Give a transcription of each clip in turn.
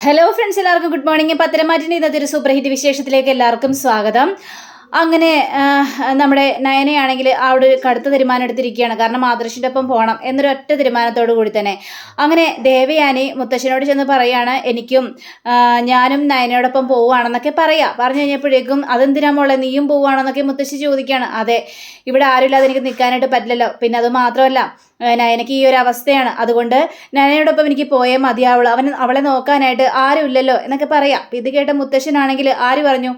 Hello friends എല്ലാവർക്കും good morning പത്തരമാറ്റിന്റെ ഇന്നത്തെ ഒരു സൂപ്പർ ഹിറ്റ് വിശേഷത്തിലേക്ക് എല്ലാവർക്കും സ്വാഗതം. അങ്ങനെ നമ്മുടെ നയനയാണെങ്കിൽ അവിടെ ഒരു കടുത്ത തീരുമാനം എടുത്തിരിക്കുകയാണ്. കാരണം ആദർശിന്റെ ഒപ്പം പോകണം എന്നൊരു ഒറ്റ തീരുമാനത്തോടു കൂടി തന്നെ. അങ്ങനെ ദേവയാനി മുത്തശ്ശനോട് ചെന്ന് പറയാണ് എനിക്കും ഞാനും നയനയോടൊപ്പം പോവുകയാണെന്നൊക്കെ പറയാം. പറഞ്ഞു കഴിഞ്ഞപ്പോഴേക്കും അതെന്തിനാ മോളെ നീയും പോവുകയാണെന്നൊക്കെ മുത്തശ്ശി ചോദിക്കുകയാണ്. അതെ ഇവിടെ ആരുമില്ലാതെ എനിക്ക് നിൽക്കാനായിട്ട് പറ്റില്ലല്ലോ. പിന്നെ അത് മാത്രമല്ല നയനയ്ക്ക് ഈ ഒരു അവസ്ഥയാണ്. അതുകൊണ്ട് നയനയോടൊപ്പം എനിക്ക് പോയേ മതിയാവുള്ളൂ. അവൻ അവളെ നോക്കാനായിട്ട് ആരുമില്ലല്ലോ എന്നൊക്കെ പറയാം. ഇത് കേട്ട മുത്തശ്ശനാണെങ്കിൽ ആര് പറഞ്ഞു?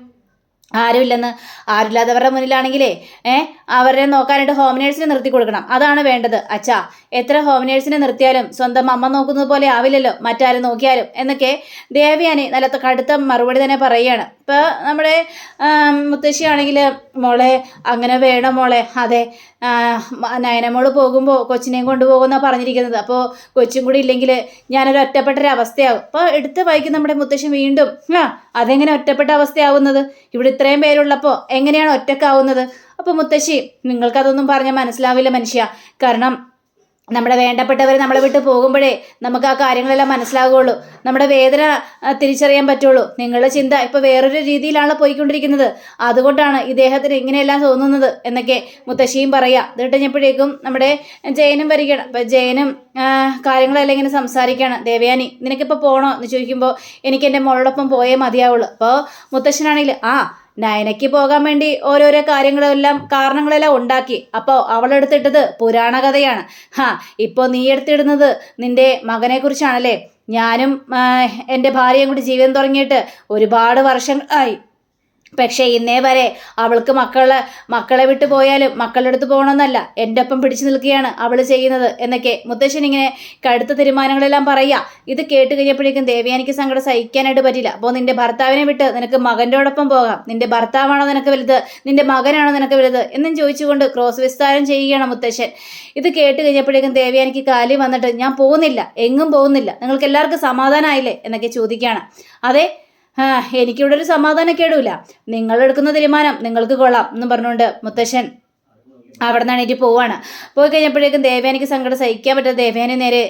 ആരുമില്ലെന്ന് ആരുമില്ലാത്തവരുടെ മുന്നിലാണെങ്കിലേ ഏ അവരെ നോക്കാനായിട്ട് ഹോം നേഴ്സിനെ നിർത്തി കൊടുക്കണം. അതാണ് വേണ്ടത്. അച്ഛാ എത്ര ഹോം നേഴ്സിനെ നിർത്തിയാലും സ്വന്തം അമ്മ നോക്കുന്നത് പോലെ ആവില്ലല്ലോ മറ്റാരും നോക്കിയാലും എന്നൊക്കെ ദേവിയാനെ നല്ല കടുത്ത മറുപടി തന്നെ പറയുകയാണ്. ഇപ്പം നമ്മുടെ മുത്തശ്ശിയാണെങ്കിൽ മോളെ അങ്ങനെ വേണം മോളെ. അതെ നയനമോൾ പോകുമ്പോൾ കൊച്ചിനെയും കൊണ്ടുപോകുമെന്നാണ് പറഞ്ഞിരിക്കുന്നത്. അപ്പോൾ കൊച്ചും കൂടി ഇല്ലെങ്കിൽ ഞാനൊരു ഒറ്റപ്പെട്ടൊരു അവസ്ഥയാവും അപ്പോൾ എടുത്ത് വായിക്കും നമ്മുടെ മുത്തശ്ശി വീണ്ടും. ആ അതെങ്ങനെ ഒറ്റപ്പെട്ട അവസ്ഥയാവുന്നത് ഇവിടെ ഇത്രയും പേരുള്ളപ്പോൾ എങ്ങനെയാണ് ഒറ്റക്കാവുന്നത്? അപ്പോൾ മുത്തശ്ശി നിങ്ങൾക്കതൊന്നും പറഞ്ഞാൽ മനസ്സിലാവില്ല മനുഷ്യ. കാരണം നമ്മുടെ വേണ്ടപ്പെട്ടവർ നമ്മളെ വിട്ട് പോകുമ്പോഴേ നമുക്ക് ആ കാര്യങ്ങളെല്ലാം മനസ്സിലാകുള്ളൂ നമ്മുടെ വേദന തിരിച്ചറിയാൻ പറ്റുള്ളൂ നിങ്ങളുടെ ചിന്ത ഇപ്പോൾ വേറൊരു രീതിയിലാണ് പോയിക്കൊണ്ടിരിക്കുന്നത്. അതുകൊണ്ടാണ് ഇദ്ദേഹത്തിന് ഇങ്ങനെയെല്ലാം തോന്നുന്നത് എന്നൊക്കെ മുത്തശ്ശിയും പറയാം. ഇത് കഴിഞ്ഞപ്പോഴേക്കും നമ്മുടെ ജയനും വരികയാണ്. അപ്പം ജയനും കാര്യങ്ങളെല്ലാം ഇങ്ങനെ സംസാരിക്കുകയാണ്. ദേവയാനി നിനക്കിപ്പോൾ പോകണോ എന്ന് ചോദിക്കുമ്പോൾ എനിക്ക് എന്റെ മോളോടൊപ്പം പോയേ മതിയാവുള്ളൂ. അപ്പോൾ മുത്തശ്ശനാണെങ്കിൽ ആ നയനയ്ക്ക് പോകാൻ വേണ്ടി ഓരോരോ കാര്യങ്ങളെല്ലാം കാരണങ്ങളെല്ലാം ഉണ്ടാക്കി. അപ്പോൾ അവളെടുത്തിട്ടത് പുരാണ കഥയാണ്. ഹാ ഇപ്പോൾ നീ എടുത്തിടുന്നത് നിന്റെ മകനെ കുറിച്ചാണല്ലേ ഞാനും എന്റെ ഭാര്യയും കൂടി ജീവൻ തുടങ്ങിയിട്ട് ഒരുപാട് വർഷങ്ങൾ ആയി പക്ഷേ ഇന്നേ വരെ അവൾക്ക് മക്കളെ മക്കളെ വിട്ടു പോയാലും മക്കളുടെ അടുത്ത് പോകണമെന്നല്ല. എന്റെ ഒപ്പം പിടിച്ചു നിൽക്കുകയാണ് അവൾ ചെയ്യുന്നത് എന്നൊക്കെ മുത്തശ്ശൻ ഇങ്ങനെ കടുത്ത തീരുമാനങ്ങളെല്ലാം പറയുക. ഇത് കേട്ട് കഴിഞ്ഞപ്പോഴേക്കും ദേവ്യാനിക്ക് സങ്കടം സഹിക്കാനായിട്ട് പറ്റില്ല. അപ്പോൾ നിന്റെ ഭർത്താവിനെ വിട്ട് നിനക്ക് മകന്റോടൊപ്പം പോകാം. നിന്റെ ഭർത്താവാണോ നിനക്ക് വലുത്? നിന്റെ മകനാണോ നിനക്ക് വലുത്? എന്നും ചോദിച്ചുകൊണ്ട് ക്രോസ് വിസ്താരം ചെയ്യുകയാണ് മുത്തശ്ശൻ. ഇത് കേട്ട് കഴിഞ്ഞപ്പോഴേക്കും ദേവ്യാനിക്ക് കാലി വന്നിട്ട് ഞാൻ പോകുന്നില്ല. എങ്ങും പോകുന്നില്ല. നിങ്ങൾക്ക് എല്ലാവർക്കും സമാധാനമായില്ലേ? എന്നൊക്കെ ചോദിക്കുകയാണ്. അതെ എനിക്കിവിടെ ഒരു സമാധാനക്കേടുമില്ല നിങ്ങൾ എടുക്കുന്ന തീരുമാനം നിങ്ങൾക്ക് കൊള്ളാം എന്ന് പറഞ്ഞുകൊണ്ട് മുത്തശ്ശൻ അവിടെ നിന്ന് എണീറ്റ് പോവാണ്. പോയി കഴിഞ്ഞപ്പോഴേക്കും ദേവയാനിക്ക് സങ്കടം സഹിക്കാൻ പറ്റാത്ത ദേവയാനി നേരെ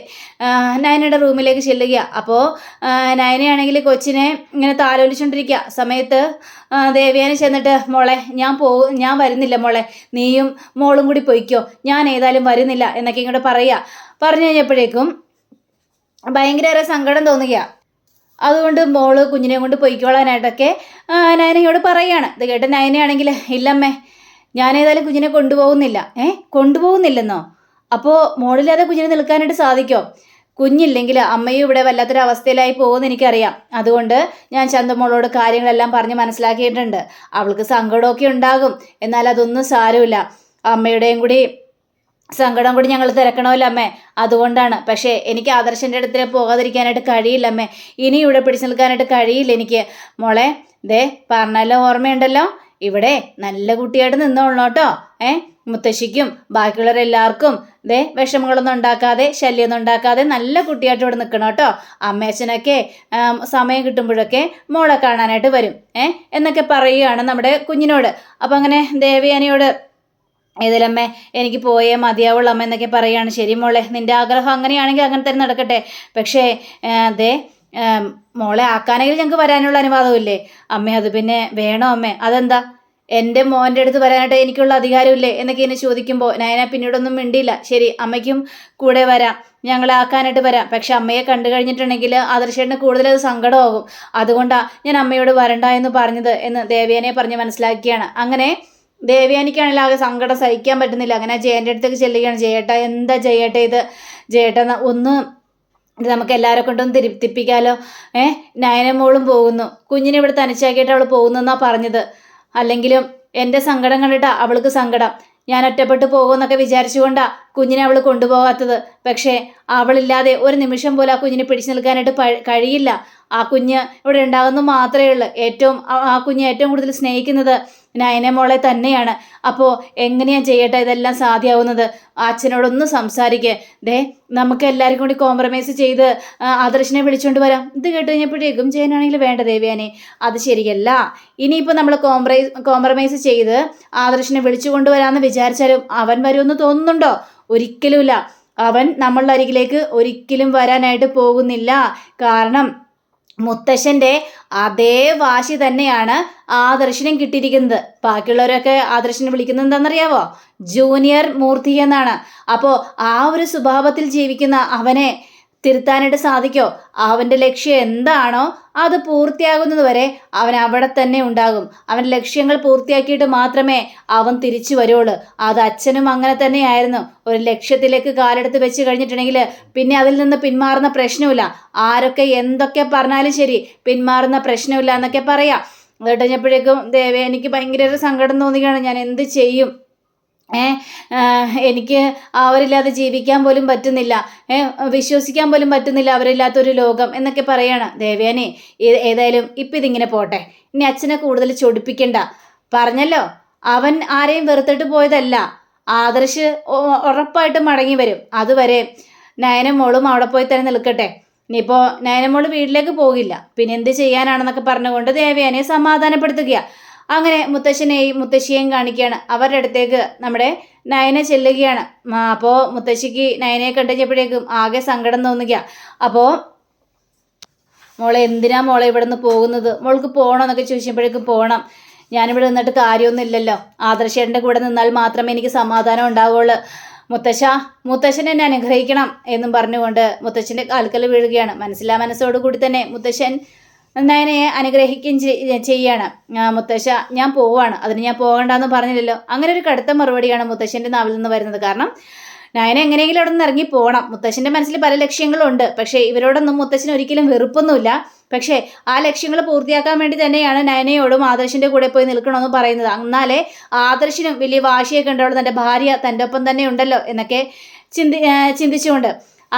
നയനയുടെ റൂമിലേക്ക് ചെല്ലുക അപ്പോൾ നയനയാണെങ്കിൽ കൊച്ചിനെ ഇങ്ങനെ താലോലിച്ചുകൊണ്ടിരിക്കുക സമയത്ത് ദേവയാനി ചെന്നിട്ട് മോളെ ഞാൻ പോ ഞാൻ വരുന്നില്ല മോളെ. നീയും മോളും കൂടി പൊയ്ക്കോ. ഞാൻ ഏതായാലും വരുന്നില്ല എന്നൊക്കെ ഇങ്ങോട്ട് പറയുക പറഞ്ഞു കഴിഞ്ഞപ്പോഴേക്കും ഭയങ്കര സങ്കടം തോന്നുക അതുകൊണ്ട് മോൾ കുഞ്ഞിനെ കൊണ്ട് പൊയ്ക്കോളാനായിട്ടൊക്കെ നയനയോട് പറയുകയാണ് ഇത് കേട്ട നയനയാണെങ്കിൽ ഇല്ലമ്മേ ഞാനേതായാലും കുഞ്ഞിനെ കൊണ്ടുപോകുന്നില്ല. ഏ കൊണ്ടുപോകുന്നില്ലെന്നോ? അപ്പോൾ മോളില്ലാതെ കുഞ്ഞിനെ നിൽക്കാനായിട്ട് സാധിക്കോ? കുഞ്ഞില്ലെങ്കിൽ അമ്മയും ഇവിടെ വല്ലാത്തൊരവസ്ഥയിലായി പോകുമെന്ന് എനിക്കറിയാം. അതുകൊണ്ട് ഞാൻ ചന്തമോളോട് കാര്യങ്ങളെല്ലാം പറഞ്ഞ് മനസ്സിലാക്കിയിട്ടുണ്ട്. അവൾക്ക് സങ്കടമൊക്കെ ഉണ്ടാകും. എന്നാൽ അതൊന്നും സാരമില്ല. അമ്മയുടെയും കൂടി സങ്കടം കൂടി ഞങ്ങൾ തിരക്കണമല്ലോ അമ്മേ. അതുകൊണ്ടാണ്. പക്ഷേ എനിക്ക് ആദർശന്റെ അടുത്ത് പോകാതിരിക്കാനായിട്ട് കഴിയില്ല അമ്മേ. ഇനി ഇവിടെ പിടിച്ചു നിൽക്കാനായിട്ട് കഴിയില്ല എനിക്ക്. മോളെ ദേ പറഞ്ഞാലോ ഓർമ്മയുണ്ടല്ലോ. ഇവിടെ നല്ല കുട്ടിയായിട്ട് നിന്നോളണം കേട്ടോ. ഏ മുത്തശ്ശിക്കും ബാക്കിയുള്ളവരെല്ലാവർക്കും ദേ വിഷമങ്ങളൊന്നും ഉണ്ടാക്കാതെ ശല്യമൊന്നും ഉണ്ടാക്കാതെ നല്ല കുട്ടിയായിട്ട് ഇവിടെ നിൽക്കണം കേട്ടോ. അമ്മേച്ചനൊക്കെ സമയം കിട്ടുമ്പോഴൊക്കെ മോളെ കാണാനായിട്ട് വരും. ഏ എന്നൊക്കെ പറയുകയാണ് നമ്മുടെ കുഞ്ഞിനോട്. അപ്പം അങ്ങനെ ദേവയാനിയോട് ഏതിലമ്മേ എനിക്ക് പോയേ മതിയാവുള്ളൂ അമ്മ എന്നൊക്കെ പറയുകയാണ് ശരി മോളെ നിന്റെ ആഗ്രഹം അങ്ങനെയാണെങ്കിൽ അങ്ങനെ തന്നെ നടക്കട്ടെ. പക്ഷേ അതെ മോളെ ആക്കാനെങ്കിലും ഞങ്ങൾക്ക് വരാനുള്ള അനുവാദമില്ലേ? അമ്മേ അത് പിന്നെ വേണോ അമ്മേ? അതെന്താ? എന്റെ മോന്റെ അടുത്ത് വരാനായിട്ട് എനിക്കുള്ള അധികാരമില്ലേ? എന്നൊക്കെ എന്നെ ചോദിക്കുമ്പോൾ നയന പിന്നീടൊന്നും മിണ്ടിയില്ല. ശരി അമ്മയ്ക്കും കൂടെ വരാം. ഞങ്ങളെ ആക്കാനായിട്ട് വരാം. പക്ഷെ അമ്മയെ കണ്ടു കഴിഞ്ഞിട്ടുണ്ടെങ്കിൽ ആദർശേട്ടന് കൂടുതൽ സങ്കടമാകും. അതുകൊണ്ടാണ് ഞാൻ അമ്മയോട് വരണ്ട എന്ന് പറഞ്ഞത് എന്ന് ദേവയാനെ പറഞ്ഞ് മനസ്സിലാക്കിയാണ്. അങ്ങനെ ദേവയാനിക്കാണെങ്കിൽ ആകെ സങ്കടം സഹിക്കാൻ പറ്റുന്നില്ല. അങ്ങനെ ജയന്റെ അടുത്തേക്ക് ചെല്ലുകയാണ്. ജയേട്ട എന്താ ജയേട്ട ഇത്? ജയേട്ട ഒന്ന് നമുക്ക് എല്ലാവരെ കൊണ്ടും തിരുത്തിപ്പിക്കാലോ ഏ നയനമോളും പോകുന്നു. കുഞ്ഞിനെ ഇവിടെ തനിച്ചാക്കിയിട്ട് അവൾ പോകുന്നെന്നാ പറഞ്ഞത്. അല്ലെങ്കിലും എന്റെ സങ്കടം കണ്ടിട്ടാ അവൾക്ക് സങ്കടം. ഞാൻ ഒറ്റപ്പെട്ടു പോകുമെന്നൊക്കെ വിചാരിച്ചുകൊണ്ടാ കുഞ്ഞിനെ അവൾ കൊണ്ടുപോകാത്തത്. പക്ഷേ അവളില്ലാതെ ഒരു നിമിഷം പോലും ആ കുഞ്ഞിനെ പിടിച്ചു നിൽക്കാനായിട്ട് കഴിയില്ല. ആ കുഞ്ഞ് ഇവിടെ ഉണ്ടാകുന്നു മാത്രമേ ഉള്ളൂ. ഏറ്റവും ആ കുഞ്ഞ് ഏറ്റവും കൂടുതൽ സ്നേഹിക്കുന്നത് നയന മോളെ തന്നെയാണ്. അപ്പോൾ എങ്ങനെയാണ് ചെയ്യട്ടെ? ഇതെല്ലാം സാധ്യമാവുന്നത് അച്ഛനോടൊന്ന് സംസാരിക്കുക ദേ നമുക്ക് എല്ലാവരും കൂടി കോംപ്രമൈസ് ചെയ്ത് ആദർശനെ വിളിച്ചുകൊണ്ട് വരാം. ഇത് കേട്ട് കഴിഞ്ഞപ്പോഴേക്കും ചെയ്യാനാണെങ്കിൽ വേണ്ട ദേവ്യാനെ. അത് ശരിയല്ല. ഇനിയിപ്പോൾ നമ്മൾ കോംപ്രൈസ് കോംപ്രമൈസ് ചെയ്ത് ആദർശിനെ വിളിച്ചു കൊണ്ടുവരാമെന്ന് വിചാരിച്ചാലും അവൻ വരുമെന്ന് തോന്നുന്നുണ്ടോ? ഒരിക്കലുമില്ല. അവൻ നമ്മളുടെ അരികിലേക്ക് ഒരിക്കലും വരാനായിട്ട് പോകുന്നില്ല. കാരണം മുത്തശ്ശന്റെ അതേ വാശി തന്നെയാണ് ആദർശനും കിട്ടിയിരിക്കുന്നത്. ബാക്കിയുള്ളവരൊക്കെ ആദർശനെ വിളിക്കുന്നത് എന്താണെന്നറിയാവോ? ജൂനിയർ മൂർത്തി എന്നാണ്. അപ്പോൾ ആ ഒരു സ്വഭാവത്തിൽ ജീവിക്കുന്ന അവനെ തിരുത്താനായിട്ട് സാധിക്കോ? അവന്റെ ലക്ഷ്യം എന്താണോ അത് പൂർത്തിയാകുന്നതുവരെ അവൻ അവിടെ തന്നെ ഉണ്ടാകും. അവൻ ലക്ഷ്യങ്ങൾ പൂർത്തിയാക്കിയിട്ട് മാത്രമേ അവൻ തിരിച്ചു വരുള്ളൂ അത് അച്ഛനും അങ്ങനെ തന്നെയായിരുന്നു. ഒരു ലക്ഷ്യത്തിലേക്ക് കാലെടുത്ത് വെച്ച് കഴിഞ്ഞിട്ടുണ്ടെങ്കിൽ പിന്നെ അതിൽ നിന്ന് പിന്മാറുന്ന പ്രശ്നമില്ല. ആരൊക്കെ എന്തൊക്കെ പറഞ്ഞാലും ശരി പിന്മാറുന്ന പ്രശ്നമില്ല എന്നൊക്കെ പറയാം. അത് കഴിഞ്ഞപ്പോഴേക്കും ദേവേ എനിക്ക് ഭയങ്കര സങ്കടം തോന്നുകയാണ്. ഞാൻ എന്ത് ചെയ്യും? എനിക്ക് അവരില്ലാതെ ജീവിക്കാൻ പോലും പറ്റുന്നില്ല. വിശ്വസിക്കാൻ പോലും പറ്റുന്നില്ല അവരില്ലാത്തൊരു ലോകം എന്നൊക്കെ പറയാണ് ദേവയാനെ. ഏതായാലും ഇപ്പം ഇതിങ്ങനെ പോട്ടെ. ഇനി അച്ഛനെ കൂടുതൽ ചൊടിപ്പിക്കണ്ട. പറഞ്ഞല്ലോ അവൻ ആരെയും വെറുത്തിട്ട് പോയതല്ല. ആദർശ് ഉറപ്പായിട്ട് മടങ്ങി വരും. അതുവരെ നയനമോളും അവിടെ പോയി തന്നെ നിൽക്കട്ടെ. ഇനിയിപ്പോൾ നയനമോൾ വീട്ടിലേക്ക് പോകില്ല. പിന്നെ എന്ത് ചെയ്യാനാണെന്നൊക്കെ പറഞ്ഞുകൊണ്ട് ദേവയാനെ സമാധാനപ്പെടുത്തുകയാണ് അങ്ങനെ മുത്തശ്ശനെയും മുത്തശ്ശിയെയും കാണിക്കുകയാണ്. അവരുടെ അടുത്തേക്ക് നമ്മുടെ നയന ചെല്ലുകയാണ്. അപ്പോൾ മുത്തശ്ശിക്ക് നയനയെ കണ്ടുകഴിഞ്ഞപ്പോഴേക്കും ആകെ സങ്കടം തോന്നുക. അപ്പോൾ മോളെ എന്തിനാ മോളെ ഇവിടെ നിന്ന് പോകുന്നത്? മോൾക്ക് പോകണം എന്നൊക്കെ ചോദിച്ചപ്പോഴേക്കും പോകണം ഞാനിവിടെ നിന്നിട്ട് കാര്യമൊന്നുമില്ലല്ലോ ആദർശേട്ടന്റെ കൂടെ നിന്നാൽ മാത്രമേ എനിക്ക് സമാധാനം ഉണ്ടാവുള്ളൂ. മുത്തശ്ശ മുത്തശ്ശനെ എന്നെ അനുഗ്രഹിക്കണം എന്നും പറഞ്ഞുകൊണ്ട് മുത്തശ്ശന്റെ കാൽക്കൽ വീഴുകയാണ്. മനസ്സിലാ മനസ്സോടുകൂടി തന്നെ മുത്തശ്ശൻ നയനയെ അനുഗ്രഹിക്കുകയും ചെയ്യാണ്. മുത്തശ്ശ ഞാൻ പോവാണ്. അതിന് ഞാൻ പോകണ്ടെന്ന് പറഞ്ഞില്ലല്ലോ. അങ്ങനെ ഒരു കടുത്ത മറുപടിയാണ് മുത്തശ്ശന്റെ നാവിൽ നിന്ന് വരുന്നത്. കാരണം നയന എങ്ങനെയെങ്കിലും അവിടെ നിന്ന് ഇറങ്ങി പോകണം മുത്തശ്ശന്റെ മനസ്സിൽ പല ലക്ഷ്യങ്ങളുണ്ട്. പക്ഷേ ഇവരോടൊന്നും മുത്തശ്ശന് ഒരിക്കലും വെറുപ്പൊന്നുമില്ല. പക്ഷേ ആ ലക്ഷ്യങ്ങൾ പൂർത്തിയാക്കാൻ വേണ്ടി തന്നെയാണ് നയനയോടും ആദർശിന്റെ കൂടെ പോയി നിൽക്കണമെന്ന് പറയുന്നത്. എന്നാലേ ആദർശിനും വലിയ വാശിയൊക്കെ ഉണ്ടല്ലോ തന്റെ ഭാര്യ തന്റെ ഒപ്പം തന്നെ ഉണ്ടല്ലോ എന്നൊക്കെ ചിന്തി ചിന്തിച്ചുകൊണ്ട്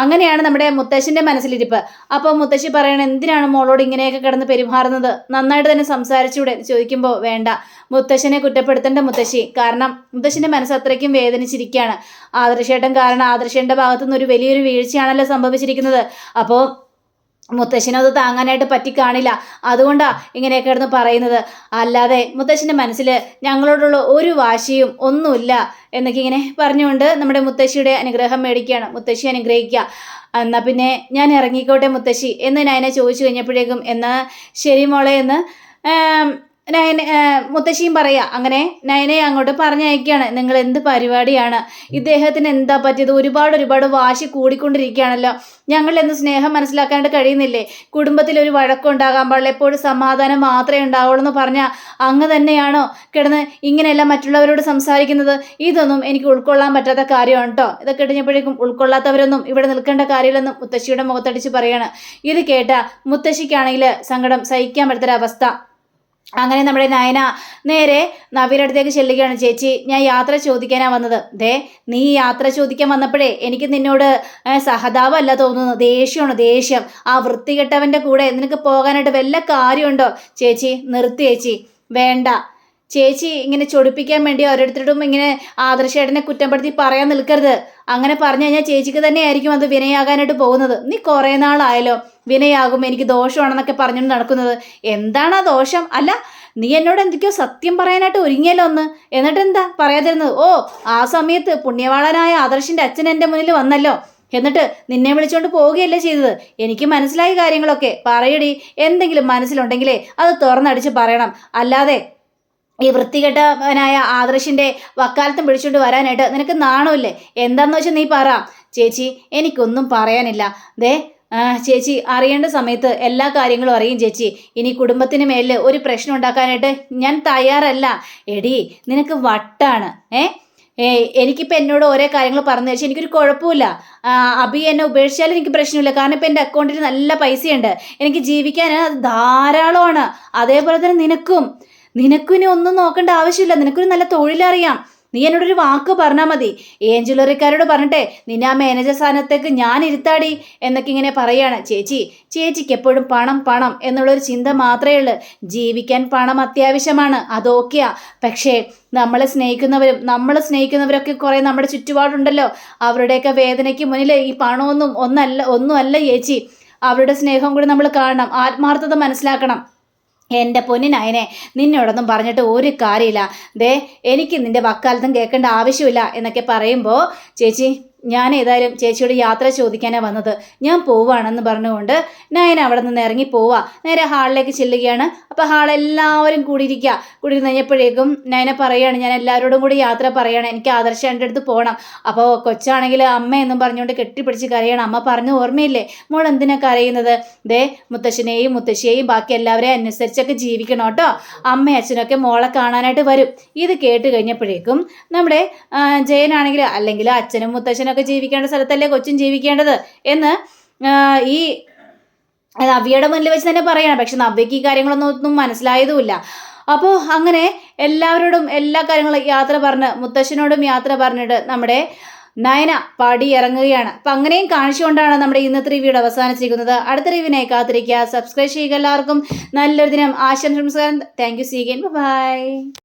അങ്ങനെയാണ് നമ്മുടെ മുത്തശ്ശിന്റെ മനസ്സിലിരിപ്പ്. അപ്പോൾ മുത്തശ്ശി പറയണ എന്തിനാണ് മോളോട് ഇങ്ങനെയൊക്കെ കിടന്ന് പെരുമാറുന്നത്? നന്നായിട്ട് തന്നെ സംസാരിച്ചൂടെ ചോദിക്കുമ്പോൾ വേണ്ട. മുത്തശ്ശനെ കുറ്റപ്പെടുത്തേണ്ട മുത്തശ്ശി. കാരണം മുത്തശ്ശിന്റെ മനസ്സ് അത്രയ്ക്കും വേദനിച്ചിരിക്കുകയാണ്. ആദർശേട്ടൻ കാരണം ആദർശേട്ടന്റെ ഭാഗത്തുനിന്ന് ഒരു വലിയൊരു വീഴ്ചയാണല്ലോ സംഭവിച്ചിരിക്കുന്നത്. അപ്പോൾ മുത്തശ്ശനത് താങ്ങാനായിട്ട് പറ്റിക്കാണില്ല. അതുകൊണ്ടാ ഇങ്ങനെയൊക്കെ കിടന്ന് പറയുന്നത്. അല്ലാതെ മുത്തശ്ശന്റെ മനസ്സിൽ ഞങ്ങളോടുള്ള ഒരു വാശിയും ഒന്നുമില്ല എന്നൊക്കെ ഇങ്ങനെ പറഞ്ഞുകൊണ്ട് നമ്മുടെ മുത്തശ്ശിയുടെ അനുഗ്രഹം മേടിക്കുകയാണ്. മുത്തശ്ശി അനുഗ്രഹിക്കുക. എന്നാൽ പിന്നെ ഞാൻ ഇറങ്ങിക്കോട്ടെ മുത്തശ്ശി എന്ന് ഞാൻ ചോദിച്ചു കഴിഞ്ഞപ്പോഴേക്കും എന്നാൽ ശരി മോളെ എന്ന് നയന മുത്തശ്ശിയും പറയാ അങ്ങനെ നയനെ അങ്ങോട്ട് പറഞ്ഞയക്കുകയാണ് നിങ്ങൾ എന്ത് പരിപാടിയാണ്? ഇദ്ദേഹത്തിന് എന്താ പറ്റിയത്? ഒരുപാട് ഒരുപാട് വാശി കൂടിക്കൊണ്ടിരിക്കുകയാണല്ലോ. ഞങ്ങൾ എന്ന് സ്നേഹം മനസ്സിലാക്കാനായിട്ട് കഴിയുന്നില്ലേ? കുടുംബത്തിൽ ഒരു വഴക്കുണ്ടാകാൻ പാടില്ല. എപ്പോഴും സമാധാനം മാത്രമേ ഉണ്ടാവുള്ളൂ എന്ന് പറഞ്ഞാൽ അങ്ങ് തന്നെയാണോ കിടന്ന് ഇങ്ങനെയല്ല മറ്റുള്ളവരോട് സംസാരിക്കുന്നത്? ഇതൊന്നും എനിക്ക് ഉൾക്കൊള്ളാൻ പറ്റാത്ത കാര്യമാണ് കേട്ടോ ഇതൊക്കെ ഇടിഞ്ഞപ്പോഴേക്കും ഉൾക്കൊള്ളാത്തവരൊന്നും ഇവിടെ നിൽക്കേണ്ട കാര്യമില്ലെന്നും മുത്തശ്ശിയുടെ മുഖത്തടിച്ച് പറയാണ്. ഇത് കേട്ട മുത്തശ്ശിക്കാണെങ്കിൽ സങ്കടം സഹിക്കാൻ പറ്റാത്തൊരവസ്ഥ. അങ്ങനെ നമ്മുടെ നയന നേരെ നവീന്റെ അടുത്തേക്ക് ചെല്ലുകയാണ്. ചേച്ചി ഞാൻ യാത്ര ചോദിക്കാനാണ് വന്നത്. ദേ നീ യാത്ര ചോദിക്കാൻ വന്നപ്പോഴേ എനിക്ക് നിന്നോട് സഹതാപമല്ല തോന്നുന്നു ദേഷ്യമാണ് ദേഷ്യം. ആ വൃത്തികെട്ടവന്റെ കൂടെ നിനക്ക് പോകാനായിട്ട് വല്ല കാര്യമുണ്ടോ? ചേച്ചി നിർത്തി ചേച്ചി. വേണ്ട. ചേച്ചി ഇങ്ങനെ ചൊടിപ്പിക്കാൻ വേണ്ടി ഓരോരുത്തരോടും ഇങ്ങനെ ആദർശേട്ടനെ കുറ്റപ്പെടുത്തി പറയാൻ നിൽക്കരുത്. അങ്ങനെ പറഞ്ഞു കഴിഞ്ഞാൽ ചേച്ചിക്ക് തന്നെയായിരിക്കും അത് വിനയാകാനായിട്ട് പോകുന്നത്. നീ കുറേ നാളായല്ലോ. വിനയാകും എനിക്ക് ദോഷമാണെന്നൊക്കെ പറഞ്ഞു നടക്കുന്നത്. എന്താണ് ആ ദോഷം? അല്ല നീ എന്നോട് എന്തൊക്കെയോ സത്യം പറയാനായിട്ട് ഒരുങ്ങിയല്ലോ ഒന്ന്. എന്നിട്ട് എന്താ പറയാതിരുന്നത്? ഓ ആ സമയത്ത് പുണ്യവാളനായ ആദർശിന്റെ അച്ഛൻ എന്റെ മുന്നിൽ വന്നല്ലോ. എന്നിട്ട് നിന്നെ വിളിച്ചുകൊണ്ട് പോവുകയല്ലേ ചെയ്തത്? എനിക്ക് മനസ്സിലായ കാര്യങ്ങളൊക്കെ. പറയടി എന്തെങ്കിലും മനസ്സിലുണ്ടെങ്കിലേ അത് തുറന്നടിച്ച് പറയണം. അല്ലാതെ ഈ വൃത്തികെട്ടവനായ ആദർശിന്റെ വക്കാലത്തും പിടിച്ചുകൊണ്ട് വരാനായിട്ട് നിനക്ക് നാണമില്ലേ? എന്താന്ന് വെച്ചാൽ നീ പറ. ചേച്ചി എനിക്കൊന്നും പറയാനില്ല. ദേ ചേച്ചി അറിയേണ്ട സമയത്ത് എല്ലാ കാര്യങ്ങളും അറിയും ചേച്ചി. ഇനി കുടുംബത്തിന് മേലിൽ ഒരു പ്രശ്നം ഉണ്ടാക്കാനായിട്ട് ഞാൻ തയ്യാറല്ല. എടി നിനക്ക് വട്ടാണ്. ഏ? ഏ എനിക്കിപ്പോൾ എന്നോട് ഓരോ കാര്യങ്ങൾ പറഞ്ഞു വെച്ചാൽ എനിക്കൊരു കുഴപ്പമില്ല അബി എന്നെ ഉപേക്ഷിച്ചാലും എനിക്ക് പ്രശ്നമില്ല. കാരണം ഇപ്പം എന്റെ അക്കൗണ്ടിൽ നല്ല പൈസയുണ്ട്. എനിക്ക് ജീവിക്കാൻ ധാരാളമാണ്. അതേപോലെ തന്നെ നിനക്കും. നിനക്കിനി ഒന്നും നോക്കേണ്ട ആവശ്യമില്ല. നിനക്കൊരു നല്ല തൊഴിലറിയാം. നീ എന്നോടൊരു വാക്ക് പറഞ്ഞാൽ മതി. ഏഞ്ചുലറിക്കാരോട് പറഞ്ഞിട്ടെ നിന്നെ ആ മാനേജർ സ്ഥാനത്തേക്ക് ഞാൻ ഇരുത്താടി എന്നൊക്കെ ഇങ്ങനെ പറയാണ്. ചേച്ചി ചേച്ചിക്ക് എപ്പോഴും പണം പണം എന്നുള്ളൊരു ചിന്ത മാത്രമേ ഉള്ളൂ. ജീവിക്കാൻ പണം അത്യാവശ്യമാണ്. അതോക്കെയാ പക്ഷേ നമ്മളെ സ്നേഹിക്കുന്നവരും നമ്മൾ സ്നേഹിക്കുന്നവരൊക്കെ കുറേ നമ്മുടെ ചുറ്റുപാടുണ്ടല്ലോ. അവരുടെയൊക്കെ വേദനയ്ക്ക് മുന്നിൽ ഈ പണമൊന്നും ഒന്നല്ല ഒന്നുമല്ല ചേച്ചി. അവരുടെ സ്നേഹം കൂടി നമ്മൾ കാണണം. ആത്മാർത്ഥത മനസ്സിലാക്കണം. എന്റെ പൊന്നിനായനെ നിന്നോടൊന്നും പറഞ്ഞിട്ട് ഒരു കാര്യമില്ല. ദേ എനിക്ക് നിന്റെ വക്കാലത്തും കേൾക്കേണ്ട ആവശ്യമില്ല എന്നൊക്കെ പറയുമ്പോൾ ചേച്ചി ഞാൻ ഏതായാലും ചേച്ചിയോട് യാത്ര ചോദിക്കാനാണ് വന്നത്. ഞാൻ പോവാണെന്ന് പറഞ്ഞുകൊണ്ട് നയൻ അവിടെ നിന്ന് ഇറങ്ങി പോവാ. നേരെ ഹാളിലേക്ക് ചെല്ലുകയാണ്. അപ്പോൾ ഹാളെല്ലാവരും കൂടിയിരിക്കുക കൂടി കഴിഞ്ഞപ്പോഴേക്കും നയനെ പറയാണ് ഞാൻ എല്ലാവരോടും കൂടി യാത്ര പറയാണ്. എനിക്ക് ആദർശ എന്റെ അടുത്ത് പോകണം അപ്പോൾ കൊച്ചാണെങ്കിൽ അമ്മ എന്നും പറഞ്ഞുകൊണ്ട് കെട്ടിപ്പിടിച്ച് കരയണം. അമ്മ പറഞ്ഞു ഓർമ്മയില്ലേ? മോൾ എന്തിനാ കരയുന്നത്? ദേ മുത്തശ്ശനെയും മുത്തശ്ശിയെയും ബാക്കി എല്ലാവരെയും അനുസരിച്ചൊക്കെ ജീവിക്കണം കേട്ടോ. അമ്മയും അച്ഛനൊക്കെ മോളെ കാണാനായിട്ട് വരും. ഇത് കേട്ട് കഴിഞ്ഞപ്പോഴേക്കും നമ്മുടെ ജയനാണെങ്കിൽ അല്ലെങ്കിൽ അച്ഛനും മുത്തശ്ശനൊക്കെ ജീവിക്കേണ്ട സ്ഥലത്തല്ലേ കൊച്ചും ജീവിക്കേണ്ടത് എന്ന് ഈ നവ്യയുടെ മുന്നിൽ വെച്ച് തന്നെ പറയണം. പക്ഷെ നവ്യക്ക് ഈ കാര്യങ്ങളൊന്നും ഒന്നും മനസ്സിലായതുമില്ല. അപ്പോൾ അങ്ങനെ എല്ലാവരോടും എല്ലാ കാര്യങ്ങളും യാത്ര പറഞ്ഞ് മുത്തശ്ശനോടും യാത്ര പറഞ്ഞിട്ട് നമ്മുടെ നയന പാടി ഇറങ്ങുകയാണ്. അപ്പം അങ്ങനെയും കാണിച്ചുകൊണ്ടാണ് നമ്മുടെ ഇന്നത്തെ റിവ്യൂടെ അവസാനിച്ചിരിക്കുന്നത്. അടുത്ത റിവ്യൂനെ കാത്തിരിക്കുക. സബ്സ്ക്രൈബ് ചെയ്യുക എല്ലാവർക്കും. നല്ലൊരു ദിനം. ആശംസ താങ്ക് യു സീഗൻ ബൈ.